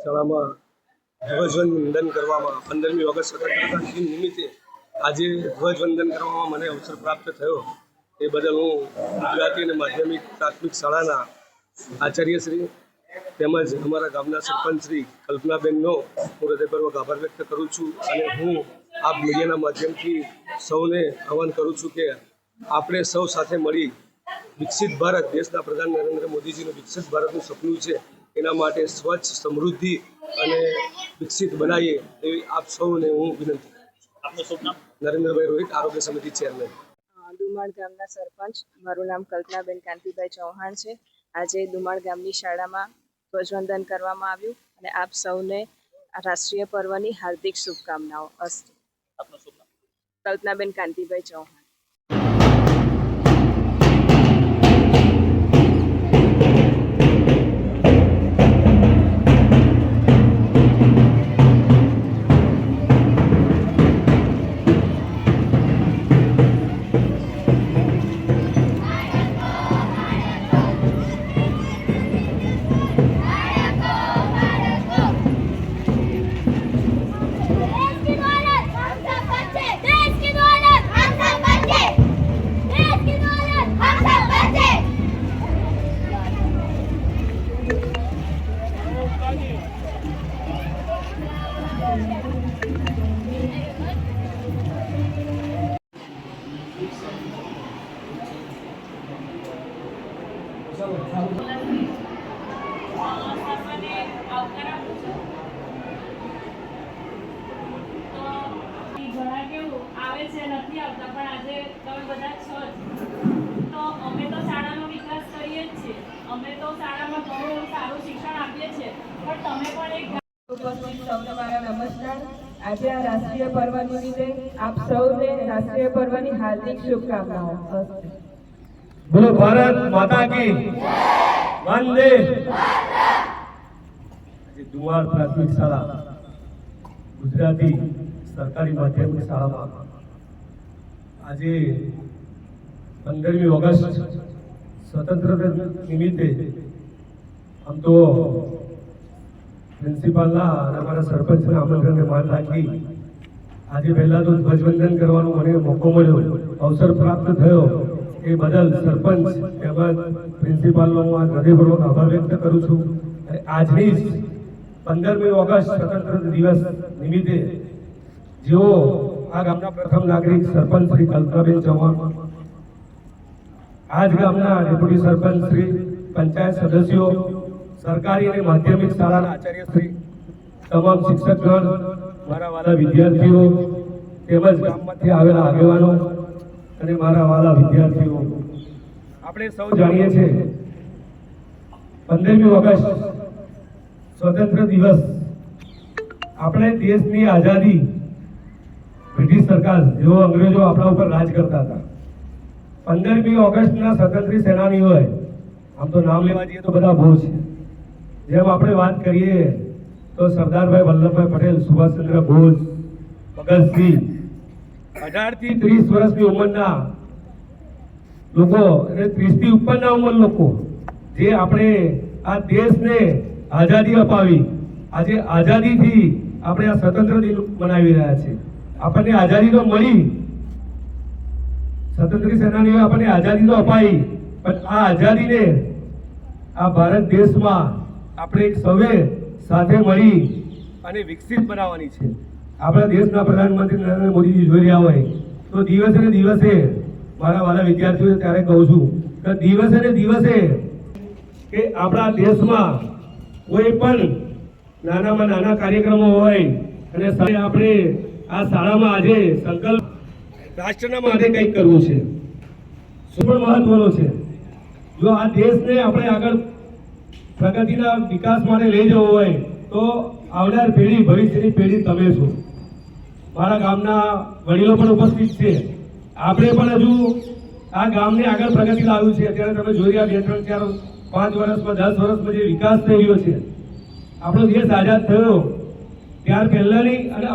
શાળામાં ધ્વજવંદન કરવામાં, પંદરમી ઓગસ્ટ સ્વતંત્રતા દિન નિમિત્તે આજે ધ્વજવંદન કરવામાં મને અવસર પ્રાપ્ત થયો. એ બદલ હું ગુજરાતી અને માધ્યમિક પ્રાથમિક શાળાના આચાર્યશ્રી તેમજ અમારા ગામના સરપંચ શ્રી કલ્પનાબેનનો હું હૃદયપૂર્વક આભાર વ્યક્ત કરું છું અને હું આપ મીડિયાના માધ્યમથી સૌને આહવાન કરું છું કે આપણે સૌ સાથે મળી વિકસિત ભારત, દેશના પ્રધાન નરેન્દ્ર મોદીજીનું વિકસિત ભારતનું સપનું છે. એના માટે સ્વચ્છ સમૃદ્ધિ અને વિકસિત બનાવીએ એવી આપ સૌને હું વિનંતી કરું છું. આપનું શુભ નામ? નરેન્દ્રભાઈ રોહિત આરોગ્ય સમિતિ ચેરમેન. દુમાળ ગામના સરપંચ. મારું નામ કલ્પનાબેન કાંતિભાઈ ચૌહાણ છે. આજે દુમાળ ગામની શાળામાં ધ્વજવંદન કરવામાં આવ્યું અને આપ સૌને રાષ્ટ્રીય પર્વની હાર્દિક શુભકામનાઓ. અસ્તુ આપનું શુભ નામ? કલ્પનાબેન કાંતિભાઈ ચૌહાણ. તમે બધા છો જ. તો અમે તો શાળાનો વિકાસ કરીએ જ છીએ. અમે તો શાળામાં ઘણું સારું શિક્ષણ આપીએ છીએ. પણ તમે પણ એક સૌને મારા નમસ્કાર. આજે આ રાષ્ટ્રીય પર્વ નિમિત્તે આપ સૌને રાષ્ટ્રીય પર્વની હાર્દિક શુભકામનાઓ. બોલો ભારત માતા કી વંદે. દુવાર પ્રાથમિક શાળા ગુજરાતી સરકારી માધ્યમિક શાળામાં આજે પંદરમી ઓગસ્ટ સ્વતંત્રતા નિમિત્તે આમ તો પ્રિન્સિપાલના અને અમારા સરપંચના આમંત્રણને માન રાખી આજે પહેલાં તો ધ્વજવંદન કરવાનો મને મોકો મળ્યો. અવસર પ્રાપ્ત થયો. એ બદલ સરપંચ તેમજ પ્રિન્સિપાલનો હું આ હૃદયપૂર્વક આભાર વ્યક્ત કરું છું. અને આજની જ પંદરમી ઓગસ્ટ સ્વતંત્ર દિવસ નિમિત્તે જેઓ આ ગામના પ્રથમ નાગરિક સરપંચ શ્રી કલ્પનાબેન ચૌહાણ. આ જ ગામના ડેપ્યુટી સરપંચ શ્રી, પંચાયત સદસ્યો, સરકારી અને માધ્યમિક શાળાના આચાર્ય શ્રી, તમામ શિક્ષકગણ, મારા વાલા વિદ્યાર્થીઓ, તેમજ ગામમાંથી આવેલા આગેવાનો અને મારા વાલા વિદ્યાર્થીઓ. આપણે સૌ જાણીએ છીએ, પંદરમી ઓગસ્ટ સ્વતંત્ર દિવસ. આપણે દેશની આઝાદી બ્રિટિશ સરકાર જેઓ અંગ્રેજો આપણા ઉપર રાજ કરતા હતા. પંદરમી ઓગસ્ટના સ્વતંત્રી સેનાનીઓએ આમ તો નામ લેવા જઈએ તો બધા બહુ છે. જેમ આપણે વાત કરીએ, તો સરદારભાઈ વલ્લભભાઈ પટેલ, સુભાષચંદ્ર બોઝ, ભગતસિંહ અઢારથી ત્રીસ વર્ષની ઉંમરના લોકો અને ત્રીસથી ઉપરના ઉંમર લોકો, જે આપણે આ દેશને આઝાદી અપાવી. આજે આઝાદીથી આપણે આ સ્વતંત્ર દિન મનાવી રહ્યા છીએ. આપણને આઝાદી તો મળી. સ્વતંત્ર સેનાનીઓ આપણને આઝાદી તો અપાઈ. પણ આ આઝાદીને આ ભારત દેશમાં આપણે એક સૌએ સાથે મળી અને વિકસિત બનાવવાની છે. આપણા દેશના પ્રધાનમંત્રી નરેન્દ્ર મોદીજી જોઈ રહ્યા હોય, તો દિવસે ને દિવસે મારા વાલા વિદ્યાર્થીઓ ત્યારે કહું છું કે દિવસે ને દિવસે કે આપણા દેશમાં કોઈ પણ નાનામાં નાના કાર્યક્રમો હોય અને આપણે આ શાળામાં આજે સંકલ્પ રાષ્ટ્રના માટે કંઈક કરવું છે. શું પણ મહત્વનો છે. જો આ દેશને આપણે આગળ પ્રગતિના વિકાસ માટે લઈ જવો હોય, તો આવનાર પેઢી, ભવિષ્યની પેઢી તમે છો. મારા ગામના વડીલો પણ ઉપસ્થિત છે. આપણે પણ હજુ આ ગામને આગળ પ્રગતિ લાવ્યું છે. અત્યારે તમે જોઈ રહ્યા બે, ત્રણ, ચાર, પાંચ વર્ષમાં, દસ વર્ષમાં જે વિકાસ થઈ રહ્યો છે. આપણો દેશ આઝાદ થયો. ત્યાર પહેલાની અને